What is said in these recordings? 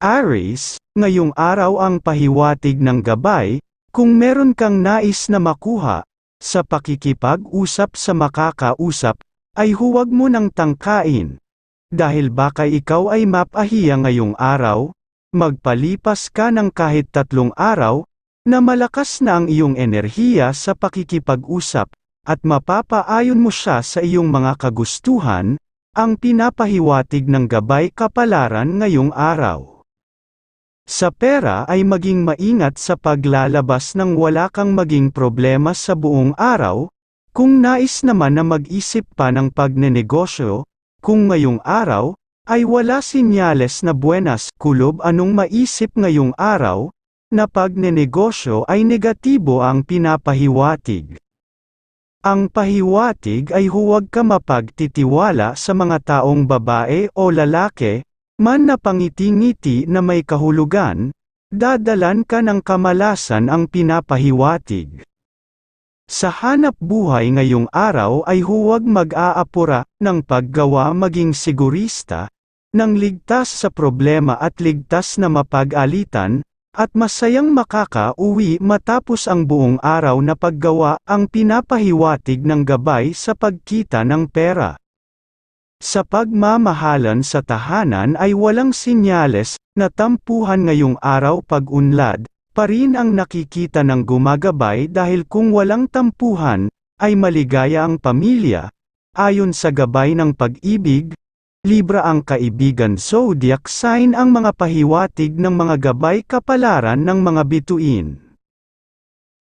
Aries, ngayong araw ang pahiwatig ng gabay, kung meron kang nais na makuha, sa pakikipag-usap sa makakausap, ay huwag mo nang tangkain. Dahil baka ikaw ay mapahiya ngayong araw, magpalipas ka ng kahit tatlong araw, na malakas na ang iyong enerhiya sa pakikipag-usap, at mapapaayon mo siya sa iyong mga kagustuhan, ang pinapahiwatig ng gabay kapalaran ngayong araw. Sa pera ay maging maingat sa paglalabas ng wala kang maging problema sa buong araw, kung nais naman na mag-isip pa ng pagnenegosyo, kung ngayong araw, ay wala sinyales na buenas kulob anong maisip ngayong araw, na pagnenegosyo ay negatibo ang pinapahiwatig. Ang pahiwatig ay huwag ka mapagtitiwala sa mga taong babae o lalaki, man na pangiti-ngiti na may kahulugan, dadalan ka ng kamalasan ang pinapahiwatig. Sa hanap buhay ngayong araw ay huwag mag-aapura ng paggawa maging sigurista, ng ligtas sa problema at ligtas na mapag-alitan, at masayang makaka-uwi matapos ang buong araw na paggawa ang pinapahiwatig ng gabay sa pagkita ng pera. Sa pagmamahalan sa tahanan ay walang sinyales na tampuhan ngayong araw pag-unlad, pa rin ang nakikita ng gumagabay dahil kung walang tampuhan, ay maligaya ang pamilya, ayon sa gabay ng pag-ibig, Libra ang kaibigan zodiac sign ang mga pahiwatig ng mga gabay kapalaran ng mga bituin.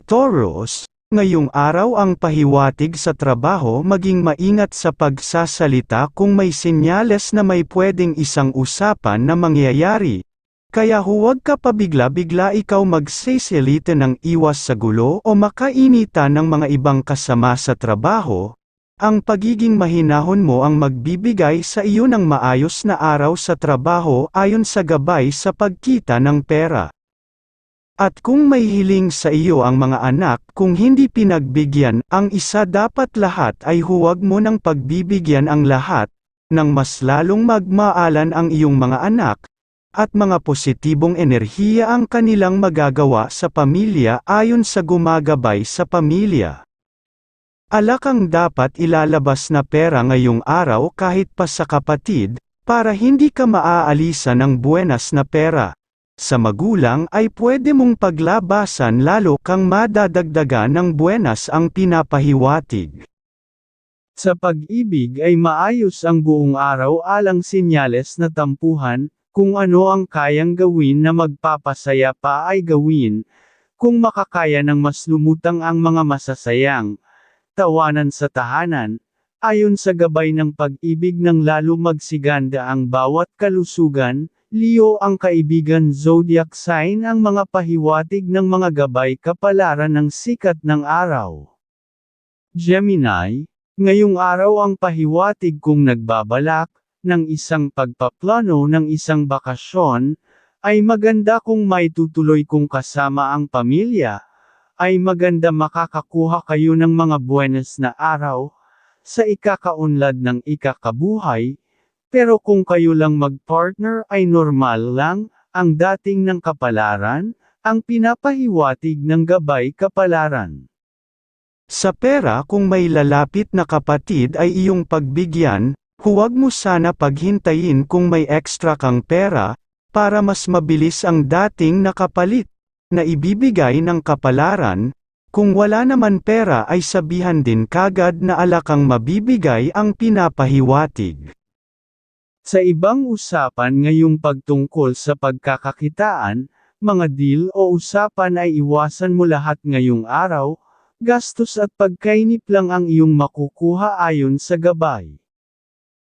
Taurus, ngayong araw ang pahiwatig sa trabaho maging maingat sa pagsasalita kung may senyales na may pwedeng isang usapan na mangyayari, kaya huwag ka pabigla-bigla ikaw magsisilita ng iwas sa gulo o makainitan ng mga ibang kasama sa trabaho, ang pagiging mahinahon mo ang magbibigay sa iyo ng maayos na araw sa trabaho ayon sa gabay sa pagkita ng pera. At kung may hiling sa iyo ang mga anak kung hindi pinagbigyan, ang isa dapat lahat ay huwag mo nang pagbibigyan ang lahat, nang mas lalong magmaalan ang iyong mga anak, at mga positibong enerhiya ang kanilang magagawa sa pamilya ayon sa gumagabay sa pamilya. Alakang dapat ilalabas na pera ngayong araw kahit pa sa kapatid, para hindi ka maaalisan ng buenas na pera. Sa magulang ay pwede mong paglabasan lalo kang madadagdagan ng buenas ang pinapahiwatig. Sa pag-ibig ay maayos ang buong araw alang sinyales na tampuhan, kung ano ang kayang gawin na magpapasaya pa ay gawin, kung makakaya ng mas lumutang ang mga masasayang, tawanan sa tahanan, ayon sa gabay ng pag-ibig ng lalo magsiganda ang bawat kalusugan, Leo ang kaibigan zodiac sign ang mga pahiwatig ng mga gabay kapalaran ng sikat ng araw. Gemini, ngayong araw ang pahiwatig kung nagbabalak, ng isang pagpaplano ng isang bakasyon, ay maganda kung may tutuloy kung kasama ang pamilya, ay maganda makakakuha kayo ng mga buenas na araw, sa ikakaunlad ng ikakabuhay, pero kung kayo lang mag-partner ay normal lang, ang dating ng kapalaran, ang pinapahiwatig ng gabay kapalaran. Sa pera kung may lalapit na kapatid ay iyong pagbigyan, huwag mo sana paghintayin kung may extra kang pera, para mas mabilis ang dating nakapalit na ibibigay ng kapalaran, kung wala naman pera ay sabihan din kagad na alakang mabibigay ang pinapahiwatig. Sa ibang usapan ngayong pagtungkol sa pagkakakitaan, mga deal o usapan ay iwasan mo lahat ngayong araw, gastos at pagkainip lang ang iyong makukuha ayon sa gabay.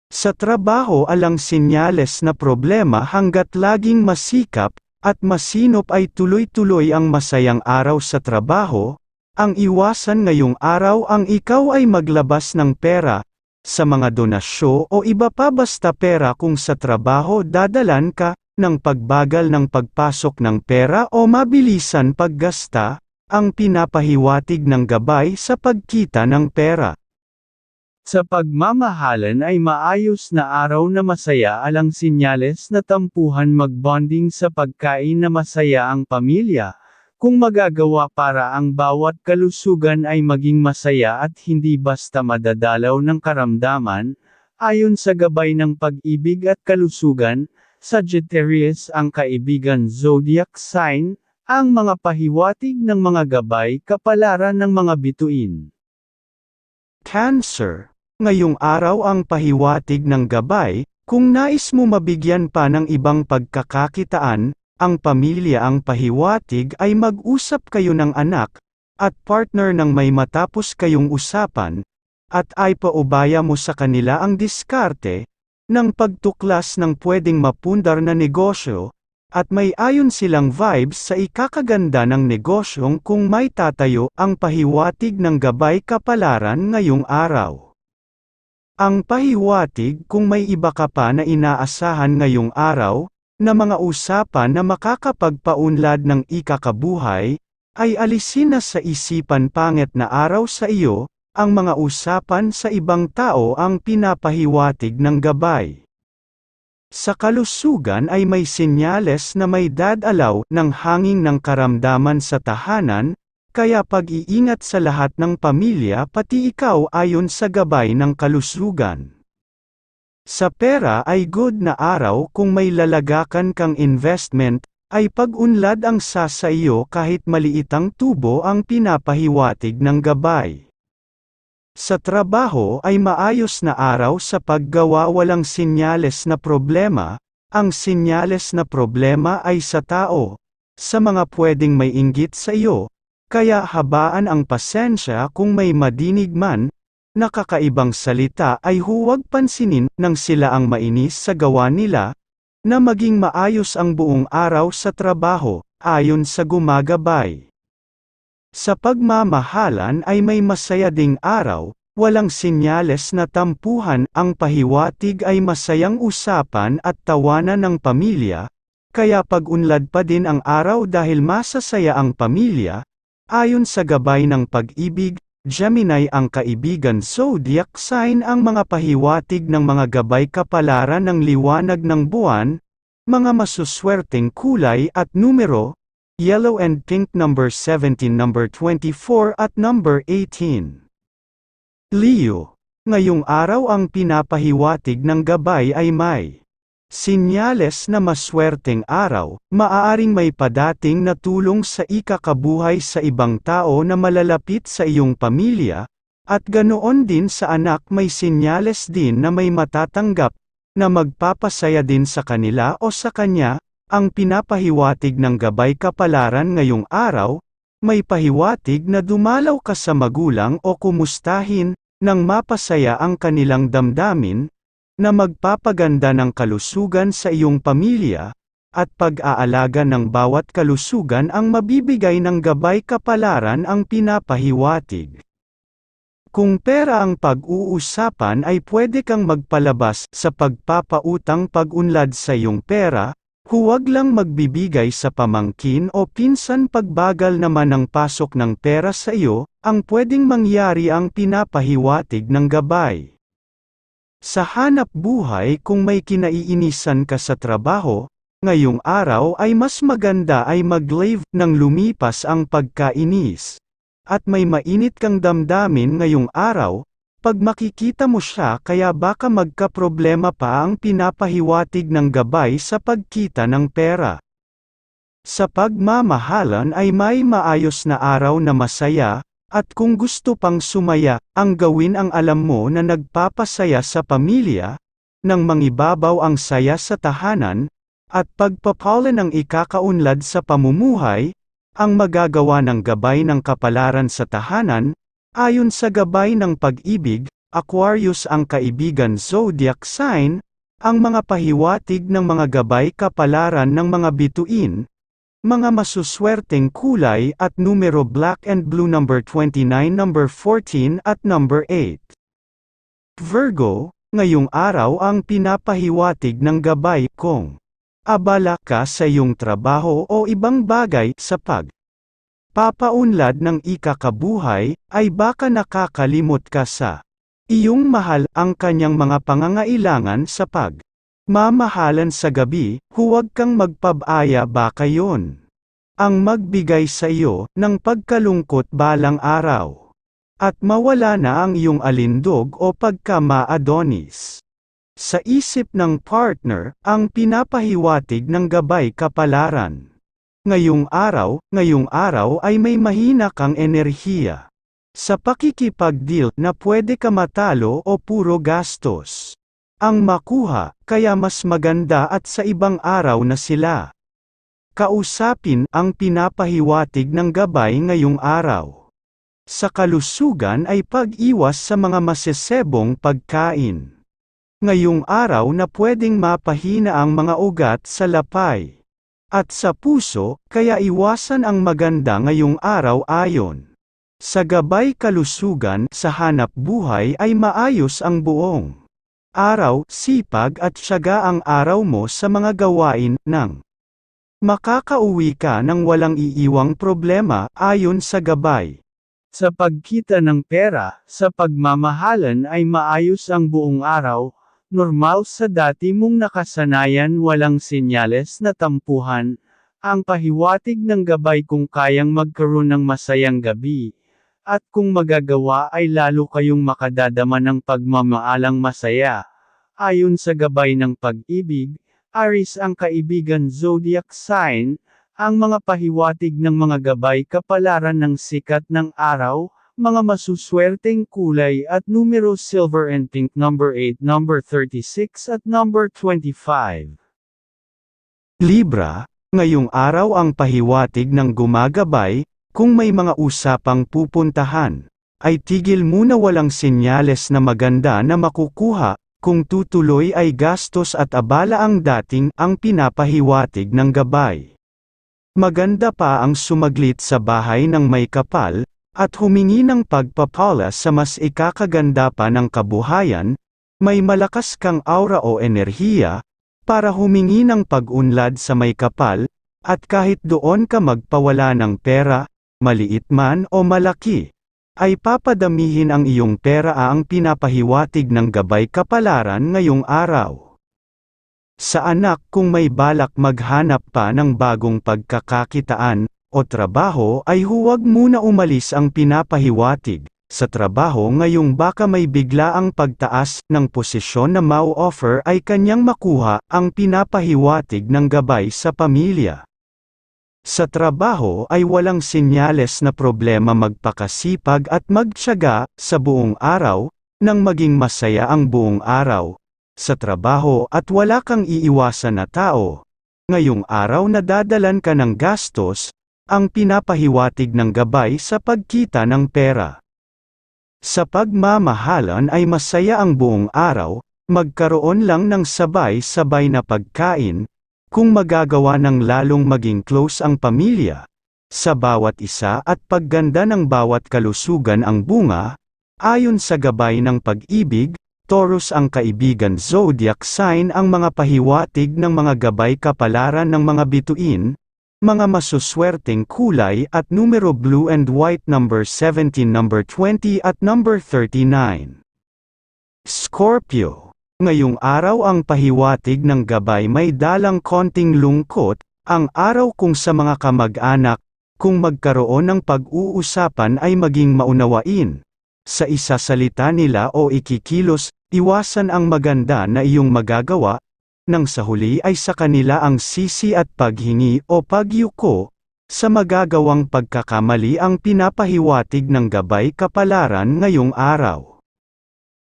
Sa trabaho alang sinyales na problema hanggat laging masikap, at masinop ay tuloy-tuloy ang masayang araw sa trabaho, ang iwasan ngayong araw ang ikaw ay maglabas ng pera, sa mga donasyo o iba pa basta pera kung sa trabaho dadalan ka, ng pagbagal ng pagpasok ng pera o mabilisan paggasta, ang pinapahiwatig ng gabay sa pagkita ng pera. Sa pagmamahalan ay maayos na araw na masaya alang sinyales na tampuhan magbonding sa pagkain na masaya ang pamilya, kung magagawa para ang bawat kalusugan ay maging masaya at hindi basta madadalaw ng karamdaman, ayon sa gabay ng pag-ibig at kalusugan, Sagittarius ang kaibigan zodiac sign, ang mga pahiwatig ng mga gabay kapalaran ng mga bituin. Cancer. Ngayong araw ang pahiwatig ng gabay, kung nais mo mabigyan pa ng ibang pagkakakitaan, ang pamilya ang pahiwatig ay mag-usap kayo ng anak, at partner ng may matapos kayong usapan, at ay paubaya mo sa kanila ang diskarte, ng pagtuklas ng pwedeng mapundar na negosyo, at may ayon silang vibes sa ikakaganda ng negosyong kung may tatayo ang pahiwatig ng gabay kapalaran ngayong araw. Ang pahiwatig kung may iba ka pa na inaasahan ngayong araw, na mga usapan na makakapagpaunlad ng ikakabuhay, ay alisin na sa isipan pangit na araw sa iyo, ang mga usapan sa ibang tao ang pinapahiwatig ng gabay. Sa kalusugan ay may senyales na may dadalaw ng hangin ng karamdaman sa tahanan, kaya pag-iingat sa lahat ng pamilya pati ikaw ayon sa gabay ng kalusugan. Sa pera ay good na araw kung may lalagakan kang investment, ay pag-unlad ang sa sa iyo kahit maliitang tubo ang pinapahiwatig ng gabay. Sa trabaho ay maayos na araw sa paggawa walang sinyales na problema, ang sinyales na problema ay sa tao, sa mga pwedeng may inggit sa iyo, kaya habaan ang pasensya kung may madinig man, nakakaibang salita ay huwag pansinin nang sila ang mainis sa gawa nila, na maging maayos ang buong araw sa trabaho, ayon sa gumagabay. Sa pagmamahalan ay may masaya ding araw, walang sinyales na tampuhan, ang pahiwatig ay masayang usapan at tawanan ng pamilya, kaya pag-unlad pa din ang araw dahil masasaya ang pamilya, ayon sa gabay ng pag-ibig, Gemini ang kaibigan zodiac sign ang mga pahiwatig ng mga gabay kapalaran ng liwanag ng buwan, mga masuswerteng kulay at numero, Yellow and pink number 17 number 24 at number 18. Leo. Ngayong araw ang pinapahiwatig ng gabay ay may sinyales na maswerteng araw, maaaring may padating na tulong sa ikakabuhay sa ibang tao na malalapit sa iyong pamilya, at ganoon din sa anak may sinyales din na may matatanggap, na magpapasaya din sa kanila o sa kanya, ang pinapahiwatig ng gabay kapalaran ngayong araw, may pahiwatig na dumalaw ka sa magulang o kumustahin, nang mapasaya ang kanilang damdamin, na magpapaganda ng kalusugan sa iyong pamilya, at pag-aalaga ng bawat kalusugan ang mabibigay ng gabay kapalaran ang pinapahiwatig. Kung pera ang pag-uusapan ay pwede kang magpalabas sa pagpapautang pag-unlad sa iyong pera, Huwag lang magbibigay sa pamangkin o pinsan pagbagal naman ng pasok ng pera sa iyo, ang pwedeng mangyari ang pinapahiwatig ng gabay. Sa hanap buhay kung may kinaiinisan ka sa trabaho, ngayong araw ay mas maganda ay mag-leave nang lumipas ang pagkainis. At may mainit kang damdamin ngayong araw, pag makikita mo siya kaya baka magkaproblema pa ang pinapahiwatig ng gabay sa pagkita ng pera. Sa pagmamahalan ay may maayos na araw na masaya, at kung gusto pang sumaya, ang gawin ang alam mo na nagpapasaya sa pamilya, nang mangibabaw ang saya sa tahanan, at pagpapalan ng ikakaunlad sa pamumuhay, ang magagawa ng gabay ng kapalaran sa tahanan, Ayon sa gabay ng pag-ibig, Aquarius ang kaibigan zodiac sign, ang mga pahiwatig ng mga gabay kapalaran ng mga bituin, mga masuswerteng kulay at numero black and blue number 29 number 14 at number 8. Virgo, ngayong araw ang pinapahiwatig ng gabay kung abala ka sa iyong trabaho o ibang bagay sa pag papaunlad ng ikakabuhay, ay baka nakakalimot ka sa Iyong mahal ang kanyang mga pangangailangan sa pag mamahalan sa gabi, huwag kang magpabaya baka yon. Ang magbigay sa iyo ng pagkalungkot balang araw. At mawala na ang iyong alindog o pagkama-adonis. Sa isip ng partner, ang pinapahiwatig ng gabay kapalaran. Ngayong araw, ngayong araw ay may mahina kang enerhiya. Sa pakikipag-deal na pwede ka matalo o puro gastos. Ang makuha, kaya mas maganda at sa ibang araw na sila. Kausapin ang pinapahiwatig ng gabay ngayong araw. Sa kalusugan ay pag-iwas sa mga masesebong pagkain. Ngayong araw na pwedeng mapahina ang mga ugat sa lapay. At sa puso, kaya iwasan ang maganda ngayong araw ayon. Sa gabay kalusugan, sa hanap buhay ay maayos ang buong araw, sipag at syaga ang araw mo sa mga gawain ng makakauwi ka ng walang iiwang problema ayon sa gabay. Sa pagkita ng pera, sa pagmamahalan ay maayos ang buong araw, normal sa dati mong nakasanayan walang senyales na tampuhan, ang pahiwatig ng gabay kung kayang magkaroon ng masayang gabi, at kung magagawa ay lalo kayong makadadama ng pagmamaalang masaya. Ayon sa gabay ng pag-ibig, Aris ang kaibigan zodiac sign, ang mga pahiwatig ng mga gabay kapalaran ng sikat ng araw, mga masuswerteng kulay at numero silver and pink number 8, number 36 at number 25. Libra, ngayong araw ang pahiwatig ng gumagabay, kung may mga usapang pupuntahan, ay tigil muna walang senyales na maganda na makukuha, kung tutuloy ay gastos at abala ang dating ang pinapahiwatig ng gabay. Maganda pa ang sumaglit sa bahay ng may kapal, at humingi ng pagpapala sa mas ikakaganda pa ng kabuhayan, may malakas kang aura o enerhiya, para humingi ng pag-unlad sa may kapal, at kahit doon ka magpawala ng pera, maliit man o malaki, ay papadamihin ang iyong pera ang pinapahiwatig ng gabay kapalaran ngayong araw. Sa anak kung may balak maghanap pa ng bagong pagkakakitaan, o trabaho ay huwag muna umalis ang pinapahiwatig. Sa trabaho ngayong baka may bigla ang pagtaas ng posisyon na mau-offer ay kanyang makuha ang pinapahiwatig ng gabay sa pamilya. Sa trabaho ay walang senyales na problema magpakasipag at magtyaga sa buong araw, nang maging masaya ang buong araw, sa trabaho at wala kang iiwasan na tao. Ngayong araw na dadalan ka ng gastos, ang pinapahiwatig ng gabay sa pagkita ng pera. Sa pagmamahalan ay masaya ang buong araw, magkaroon lang ng sabay-sabay na pagkain, kung magagawa ng lalong maging close ang pamilya, sa bawat isa at pagganda ng bawat kalusugan ang bunga, ayon sa gabay ng pag-ibig, Taurus ang kaibigan zodiac sign ang mga pahiwatig ng mga gabay kapalaran ng mga bituin, mga masuswerteng kulay at numero blue and white number 17 number 20 at number 39. Scorpio Ngayong araw ang pahiwatig ng gabay may dalang konting lungkot, ang araw kung sa mga kamag-anak, kung magkaroon ng pag-uusapan ay maging maunawain. Sa isa salita nila o ikikilos, Iwasan ang maganda na iyong magagawa, nang sa huli ay sa kanila ang sisi at paghingi o pagyuko, sa magagawang pagkakamali ang pinapahiwatig ng gabay kapalaran ngayong araw.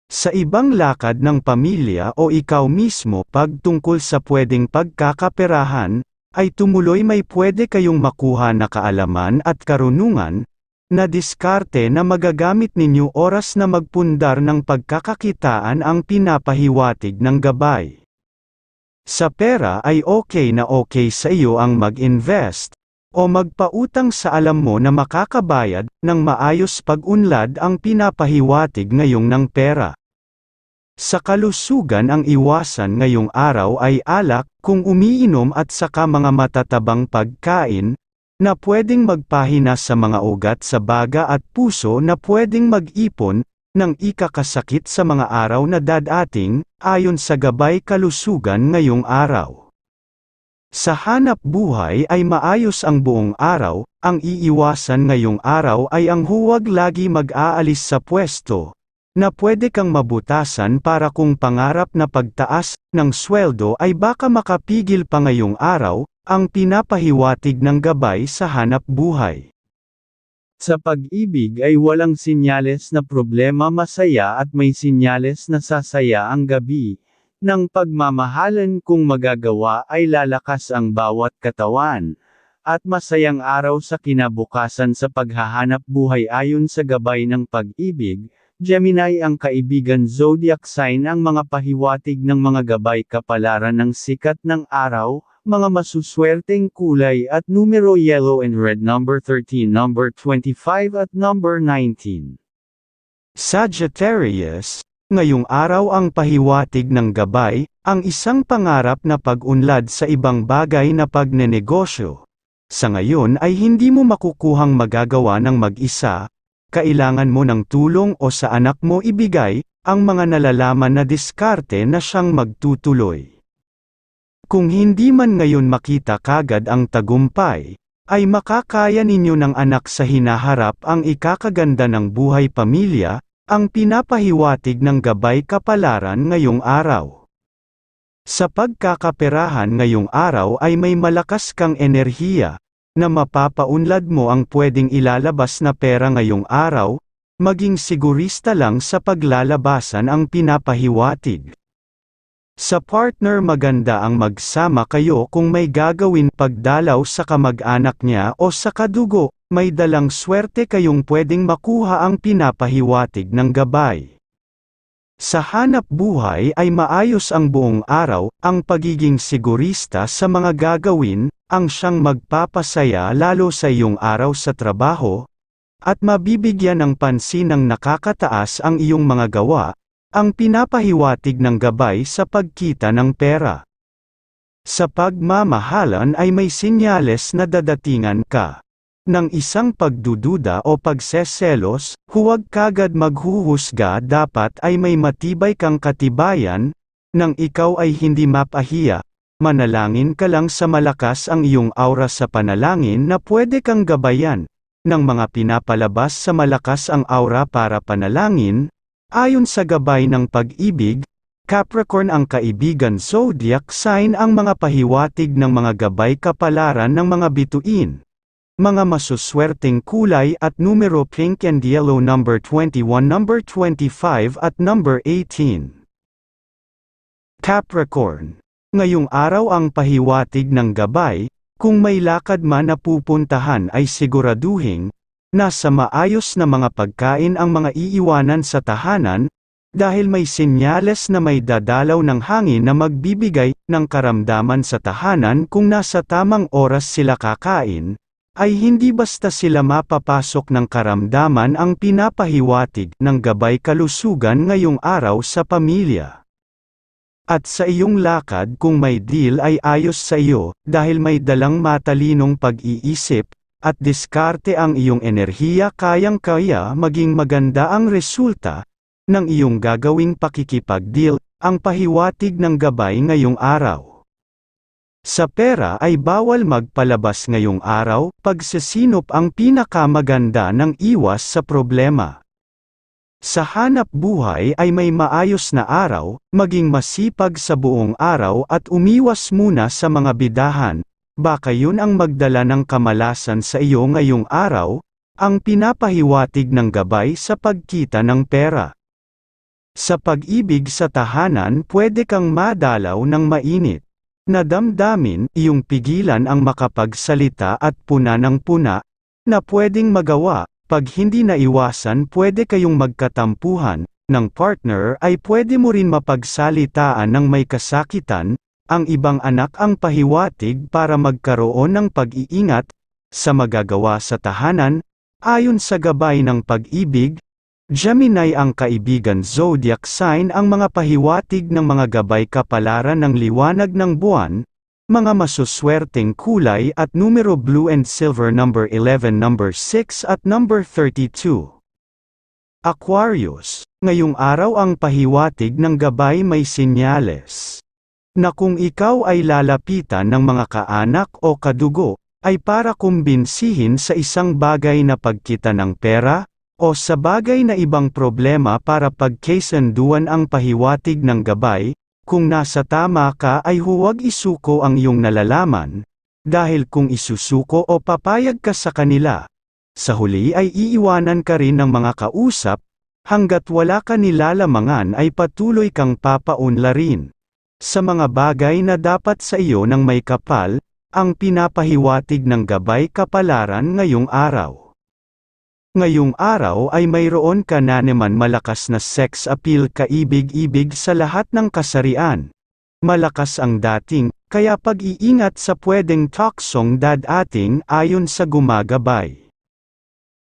Sa ibang lakad ng pamilya o ikaw mismo pagtungkol sa pwedeng pagkakaperahan, ay tumuloy may pwede kayong makuha na kaalaman at karunungan, na diskarte na magagamit ninyo oras na magpundar ng pagkakakitaan ang pinapahiwatig ng gabay. Sa pera ay okay na okay sa iyo ang mag-invest, o magpautang sa alam mo na makakabayad, ng maayos pag-unlad ang pinapahiwatig ngayong ng pera. Sa kalusugan ang iwasan ngayong araw ay alak, kung umiinom at saka mga matatabang pagkain, na pwedeng magpahina sa mga ugat sa baga at puso na pwedeng mag-ipon, ng ikakasakit sa mga araw na dadating, ayon sa gabay kalusugan ngayong araw. Sa hanap buhay ay maayos ang buong araw, ang iiwasan ngayong araw ay ang huwag lagi mag-aalis sa pwesto, na pwede kang mabutasan para kung pangarap na pagtaas ng sweldo ay baka makapigil pa ngayong araw, ang pinapahiwatig ng gabay sa hanap buhay. Sa pag-ibig ay walang sinyales na problema masaya at may sinyales na sasaya ang gabi, ng pagmamahalan kung magagawa ay lalakas ang bawat katawan, at masayang araw sa kinabukasan sa paghahanap buhay ayon sa gabay ng pag-ibig, Gemini ang kaibigan zodiac sign ang mga pahiwatig ng mga gabay kapalaran ng sikat ng araw, mga masuswerteng kulay at numero yellow and red number 13 number 25 at number 19. Sagittarius, ngayong araw ang pahiwatig ng gabay, ang isang pangarap na pag-unlad sa ibang bagay na pagnenegosyo. Sa ngayon ay hindi mo makukuhang magagawa ng mag-isa, kailangan mo ng tulong o sa anak mo ibigay, ang mga nalalaman na diskarte na siyang magtutuloy. Kung hindi man ngayon makita kagad ang tagumpay, ay makakaya ninyo ng anak sa hinaharap ang ikakaganda ng buhay pamilya, ang pinapahiwatig ng gabay kapalaran ngayong araw. Sa pagkakaperahan ngayong araw ay may malakas kang enerhiya, na mapapaunlad mo ang pwedeng ilalabas na pera ngayong araw, maging sigurista lang sa paglalabasan ang pinapahiwatig. Sa partner maganda ang magsama kayo kung may gagawin pagdalaw sa kamag-anak niya o sa kadugo, may dalang swerte kayong pwedeng makuha ang pinapahiwatig ng gabay. Sa hanap buhay ay maayos ang buong araw, ang pagiging sigurista sa mga gagawin, ang siyang magpapasaya lalo sa iyong araw sa trabaho, at mabibigyan ng pansin ng nakakataas ang iyong mga gawa, ang pinapahiwatig ng gabay sa pagkita ng pera. Sa pagmamahalan ay may sinyales na dadatingan ka ng isang pagdududa o pagseselos, huwag kagad maghuhusga dapat ay may matibay kang katibayan, nang ikaw ay hindi mapahiya, manalangin ka lang sa malakas ang iyong aura sa panalangin na pwede kang gabayan, ng mga pinapalabas sa malakas ang aura para panalangin, ayon sa gabay ng pag-ibig, Capricorn ang kaibigan zodiac sign ang mga pahiwatig ng mga gabay kapalaran ng mga bituin. Mga masuswerteng kulay at numero pink and yellow number 21 number 25 at number 18. Capricorn. Ngayong araw ang pahiwatig ng gabay, kung may lakad man na pupuntahan ay siguraduhin, nasa maayos na mga pagkain ang mga iiwanan sa tahanan, dahil may senyales na may dadalaw ng hangin na magbibigay ng karamdaman sa tahanan kung nasa tamang oras sila kakain, ay hindi basta sila mapapasok ng karamdaman ang pinapahiwatig ng gabay kalusugan ngayong araw sa pamilya. At sa iyong lakad kung may deal ay ayos sa iyo, dahil may dalang matalinong pag-iisip, at diskarte ang iyong enerhiya kayang-kaya maging maganda ang resulta, ng iyong gagawing pakikipag-deal, ang pahiwatig ng gabay ngayong araw. Sa pera ay bawal magpalabas ngayong araw, pagsasinop ang pinakamaganda ng iwas sa problema. Sa hanap buhay ay may maayos na araw, maging masipag sa buong araw at umiwas muna sa mga bidahan, baka yun ang magdala ng kamalasan sa iyo ngayong araw, ang pinapahiwatig ng gabay sa pagkita ng pera. Sa pag-ibig sa tahanan pwede kang madalaw ng mainit. Nadamdamin, iyong pigilan ang makapagsalita at puna ng puna, na pwedeng magawa, pag hindi naiwasan pwede kayong magkatampuhan, ng partner ay pwede mo rin mapagsalitaan ng may kasakitan, ang ibang anak ang pahiwatig para magkaroon ng pag-iingat, sa magagawa sa tahanan, ayon sa gabay ng pag-ibig, Gemini ang kaibigan zodiac sign ang mga pahiwatig ng mga gabay kapalaran ng liwanag ng buwan, mga masuswerteng kulay at numero blue and silver number 11 number 6 at number 32. Aquarius ngayong araw ang pahiwatig ng gabay may sinyales. Na kung ikaw ay lalapitan ng mga kaanak o kadugo, ay para kumbinsihin sa isang bagay na pagkita ng pera, o sa bagay na ibang problema para pagkesanduan ang pahiwatig ng gabay, kung nasa tama ka ay huwag isuko ang iyong nalalaman, dahil kung isusuko o papayag ka sa kanila, sa huli ay iiwanan ka rin ng mga kausap, hanggat wala ka nilalamangan ay patuloy kang papaunlarin. Sa mga bagay na dapat sa iyo ng may kapal, ang pinapahiwatig ng gabay kapalaran ngayong araw. Ngayong araw ay mayroon ka na naman malakas na sex appeal kaibig-ibig sa lahat ng kasarian. Malakas ang dating, kaya pag-iingat sa pwedeng toksong dadating ayon sa gumagabay.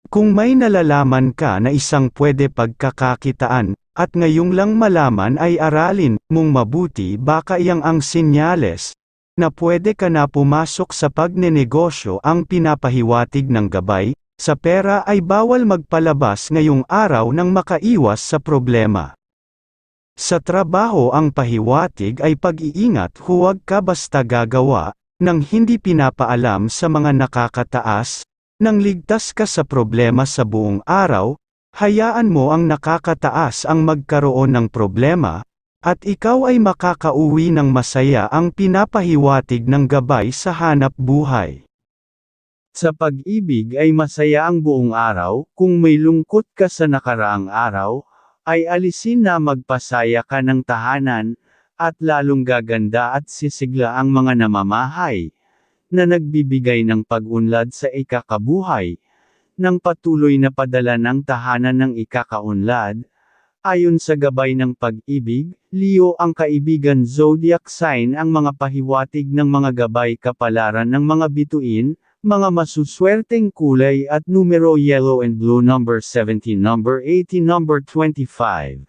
Kung may nalalaman ka na isang pwede pagkakakitaan, at ngayong lang malaman ay aralin mong mabuti baka iyang ang sinyales, na pwede ka na pumasok sa pagnenegosyo ang pinapahiwatig ng gabay, sa pera ay bawal magpalabas ngayong araw nang makaiwas sa problema. Sa trabaho ang pahiwatig ay pag-iingat huwag ka basta gagawa, nang hindi pinapaalam sa mga nakakataas, nang ligtas ka sa problema sa buong araw, hayaan mo ang nakakataas ang magkaroon ng problema, at ikaw ay makakauwi ng masaya ang pinapahiwatig ng gabay sa hanap buhay. Sa pag-ibig ay masaya ang buong araw, kung may lungkot ka sa nakaraang araw, ay alisin na magpasaya ka ng tahanan, at lalong gaganda at sisigla ang mga namamahay, na nagbibigay ng pag-unlad sa ikakabuhay, ng patuloy na padala ng tahanan ng ikakaunlad, Ayon sa gabay ng pag-ibig, Leo ang kaibigan zodiac sign ang mga pahiwatig ng mga gabay kapalaran ng mga bituin, mga masuswerteng kulay at numero yellow and blue number 17 number 18 number 25.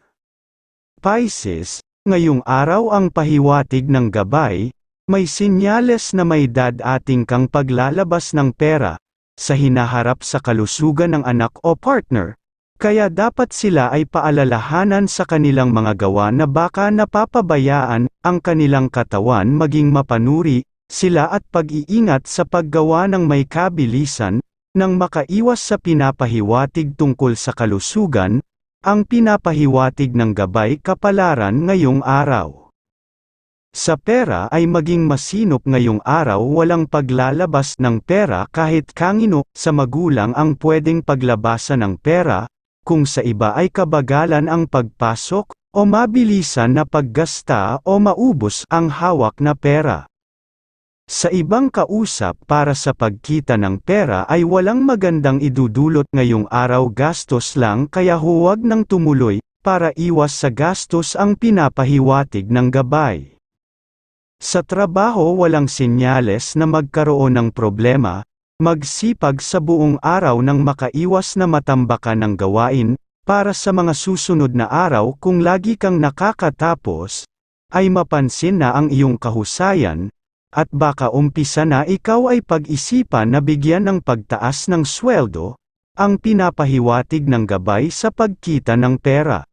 Pisces, ngayong araw ang pahiwatig ng gabay, may sinyales na may dadating kang paglalabas ng pera, sa hinaharap sa kalusugan ng anak o partner, kaya dapat sila ay paalalahanan sa kanilang mga gawa na baka napapabayaan ang kanilang katawan maging mapanuri, sila at pag-iingat sa paggawa ng may kabilisan, nang makaiwas sa pinapahiwatig tungkol sa kalusugan, ang pinapahiwatig ng gabay kapalaran ngayong araw. Sa pera ay maging masinop ngayong araw walang paglalabas ng pera kahit kangino sa magulang ang pwedeng paglabasan ng pera, kung sa iba ay kabagalan ang pagpasok, o mabilisan na paggasta o maubos ang hawak na pera. Sa ibang kausap para sa pagkita ng pera ay walang magandang idudulot ngayong araw gastos lang kaya huwag nang tumuloy, para iwas sa gastos ang pinapahiwatig ng gabay. Sa trabaho walang sinyales na magkaroon ng problema, Magsipag sa buong araw nang makaiwas na matambakan ng gawain, para sa mga susunod na araw kung lagi kang nakakatapos, ay mapansin na ang iyong kahusayan, at baka umpisa na ikaw ay pag-isipan na bigyan ng pagtaas ng sweldo, ang pinapahiwatig ng gabay sa pagkita ng pera.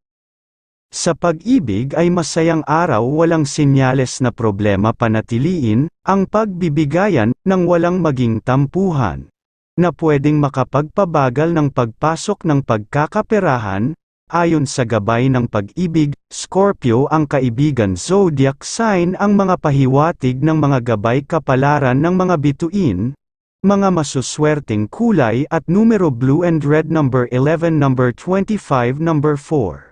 Sa pag-ibig ay masayang araw walang sinyales na problema panatiliin, ang pagbibigayan, ng walang maging tampuhan. Na pwedeng makapagpabagal ng pagpasok ng pagkakaperahan, ayon sa gabay ng pag-ibig, Scorpio ang kaibigan zodiac sign ang mga pahiwatig ng mga gabay kapalaran ng mga bituin, mga masuswerteng kulay at numero blue and red number 11 number 25 number 4.